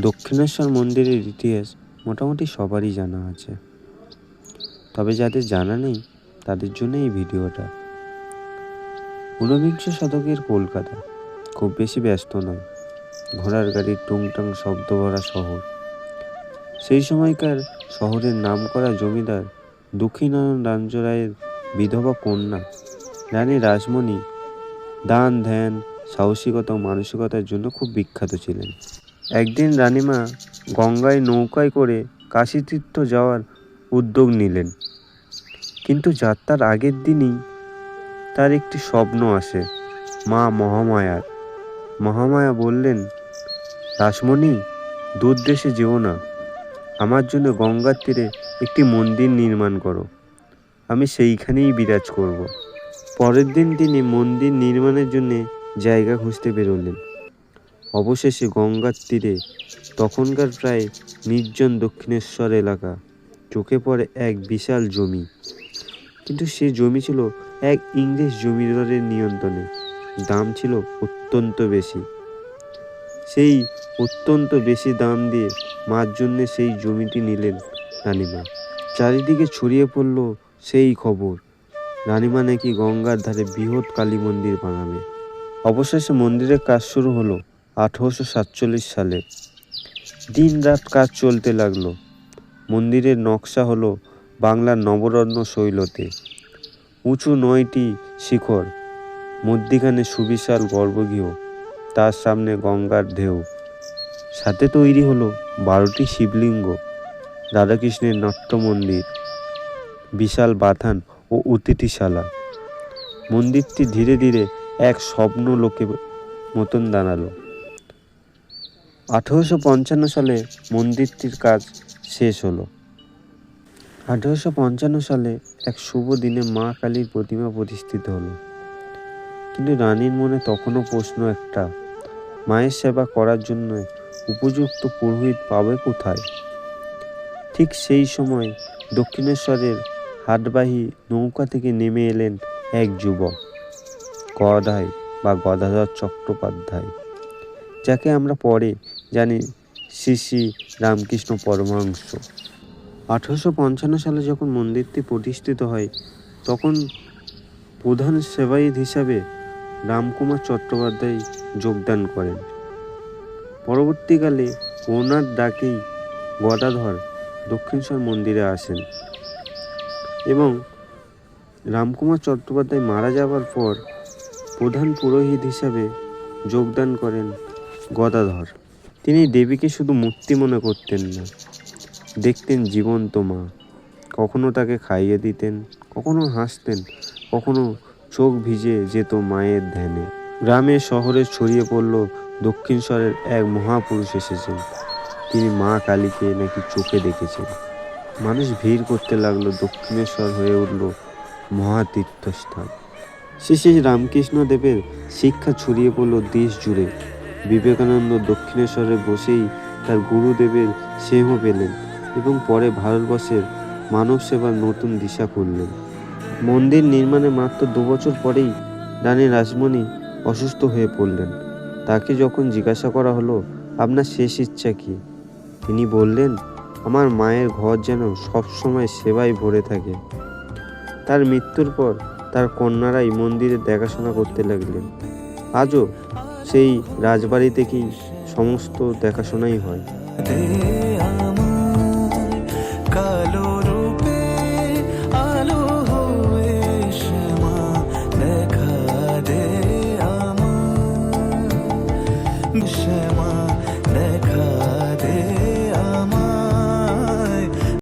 দক্ষিণেশ্বর মন্দিরের ইতিহাস মোটামুটি সবারই জানা আছে। তবে যাদের জানা নেই, তাদের জন্য এই ভিডিওটা। ঊনবিংশ শতকের কলকাতা খুব বেশি ব্যস্ত নয়। ঘোড়ার গাড়ির টুংটাং শব্দ ভরা শহর। সেই সময়কার শহরের নামকরা জমিদার দক্ষিণানন্দ রাঞ্জরায়ের বিধবা কন্যা, রানী রাসমণি দান ধ্যান সাহসিকতা ও মানসিকতার জন্য খুব বিখ্যাত ছিলেন। একদিন রানীমা গঙ্গায় নৌকায় করে কাশীতীর্থ যাওয়ার উদ্যোগ নিলেন। কিন্তু যাত্রার আগের দিনই তার একটি স্বপ্ন আসে, মা মহামায়ার। মহামায়া বললেন রাসমণি দূর দেশে যেও না। আমার জন্য গঙ্গার তীরে একটি মন্দির নির্মাণ করো। আমি সেইখানেই বিরাজ করব। পরের দিন তিনি মন্দির নির্মাণের জন্যে জায়গা খুঁজতে বেরোলেন। অবশেষে গঙ্গার তীরে, তখনকার প্রায় নির্জন দক্ষিণেশ্বর এলাকা, চোখে পড়ে এক বিশাল জমি। কিন্তু সে জমি ছিল এক ইংরেজ জমিদারের নিয়ন্ত্রণে। দাম ছিল অত্যন্ত বেশি। সেই অত্যন্ত বেশি দাম দিয়ে মার জন্য সেই জমিটি নিলেন রানীমা। চারিদিকে ছড়িয়ে পড়ল সেই খবর। রানীমা নাকি গঙ্গার ধারে বৃহৎ কালী মন্দির বানাবে। অবশেষে মন্দিরের কাজ শুরু হলো। আঠেরোশো সাতচল্লিশ সালে। দিন রাত কাজ চলতে লাগল। মন্দিরের নকশা হলো বাংলার নবরত্ন শৈলতে। উঁচু নয়টি শিখর, মধ্যিখানে সুবিশাল গর্ভগৃহ, তার সামনে গঙ্গার ঢেউ। সাথে তৈরি হলো বারোটি শিবলিঙ্গ, রাধাকৃষ্ণের নাট্য মন্দির বিশাল বাথান ও অতিথিশালা মন্দিরটি ধীরে ধীরে এক স্বপ্ন লোকে মতন দাঁড়াল। আঠেরোশো পঞ্চান্ন সালে মন্দিরটির কাজ শেষ হলো। আঠেরোশো পঞ্চান্ন সালে এক শুভ দিনে মা কালীর প্রতিমা প্রতিষ্ঠিত হলো। কিন্তু রানীর মনে তখনও প্রশ্ন একটা, মায়ের সেবা করার জন্য উপযুক্ত পুরোহিত পাবে কোথায়? ঠিক সেই সময় দক্ষিণেশ্বরের হাটবাহী নৌকা থেকে নেমে এলেন এক যুবক, গদাই বা গদাধর চট্টোপাধ্যায়, যাকে আমরা পরে জানি শ্রী শ্রী রামকৃষ্ণ পরমহংস। আঠেরোশো পঞ্চান্ন সালে যখন মন্দিরটি প্রতিষ্ঠিত হয়, তখন প্রধান সেবায়িত হিসাবে রামকুমার চট্টোপাধ্যায় যোগদান করেন। পরবর্তীকালে ওনার ডাকেই গদাধর দক্ষিণেশ্বর মন্দিরে আসেন এবং রামকুমার চট্টোপাধ্যায় মারা যাওয়ার পর প্রধান পুরোহিত হিসাবে যোগদান করেন গদাধর। তিনি দেবীকে শুধু মূর্তি মনে করতেন না। দেখতেন জীবন্ত মা। কখনো তাকে খাইয়ে দিতেন, কখনো হাসতেন, কখনো চোখ ভিজে যেত মায়ের ধ্যানে। গ্রামে শহরে ছড়িয়ে পড়ল দক্ষিণেশ্বরের এক মহাপুরুষ এসেছেন। তিনি মা কালীকে নাকি চোখে দেখেছেন। মানুষ ভিড় করতে লাগল, দক্ষিণেশ্বর হয়ে উঠল মহাতীর্থস্থান। শ্রী রামকৃষ্ণ দেবের শিক্ষা ছড়িয়ে পড়ল দেশ জুড়ে। বিবেকানন্দ দক্ষিণেশ্বরে বসেই তার গুরুদেবের স্নেহ পেলেন এবং পরে ভারতবর্ষের মানব সেবার নতুন দিশা করলেন মন্দির নির্মাণে মাত্র দু বছর পরেই রানী রাসমণি অসুস্থ হয়ে পড়লেন। তাকে যখন জিজ্ঞাসা করা হলো, আপনার শেষ ইচ্ছা কি? তিনি বললেন, আমার মায়ের ঘর যেন সবসময় সেবায় ভরে থাকে। তার মৃত্যুর পর তার কন্যারাই মন্দিরের দেখাশোনা করতে লাগলেন। আজও সেই রাজবাড়ি থেকেই সমস্ত দেখাশোনাই হয়? শ্যামা